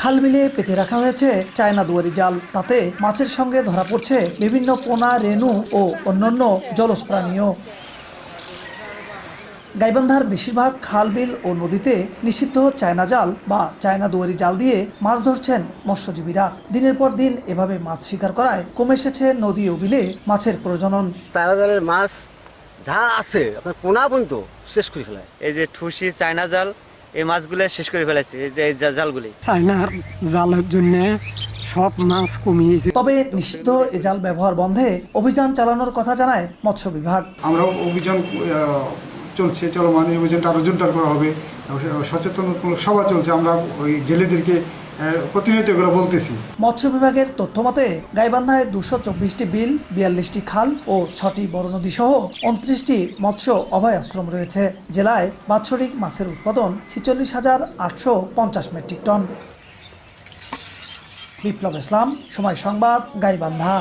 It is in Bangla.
খাল বিলে পেতে রাখা হয়েছে চায়না দুয়ারি জাল। তাতে মাছের সঙ্গে ধরা পড়ছে বিভিন্ন পোনা রেণু ও অন্যান্য জলজ প্রাণীও গাইবান্ধার বেশিরভাগ খাল বিল ও নদীতে নিষিদ্ধ চায়না জাল বা চায়না দুয়ারি জাল দিয়ে মাছ ধরছেন মৎস্যজীবীরা। দিনের পর দিন এভাবে মাছ শিকার করায় কমে এসেছে নদী ও বিলে মাছের প্রজনন। চায়না জালের মাছ যা আছে আপনার পোনা পর্যন্ত শেষ করে ফেলায়। এই যে ঠুসি চায়না জাল এই মাছগুলো শেষ করে ফেলেছে এই যে জালগুলি। চাইনার জালের জন্য সব মাছ কমিয়েছে। তবে নিষিদ্ধ এ জাল ব্যবহার বন্ধে অভিযান চালানোর কথা জানায় মৎস্য বিভাগ। আমরা অভিযান আহ, চলছে চলমান এই অভিযানটা আরও জোরদার করা হবে। সচেতনমূলক সভা চলছে। আমরা ওই জেলেদেরকে প্রতিনিয়ত এগুলো বলতেছি। মৎস্য বিভাগের তথ্য মতে, গাইবান্ধায় দুশো চব্বিশটি বিল, বিয়াল্লিশটি খাল ও ছটি বড় নদী সহ উনত্রিশটি মৎস্য অভয় আশ্রম রয়েছে। জেলায় বাৎসরিক মাছের উৎপাদন ছিচল্লিশ হাজার আটশো পঞ্চাশ মেট্রিক টন। বিপ্লব ইসলাম, সময় সংবাদ, গাইবান্ধা।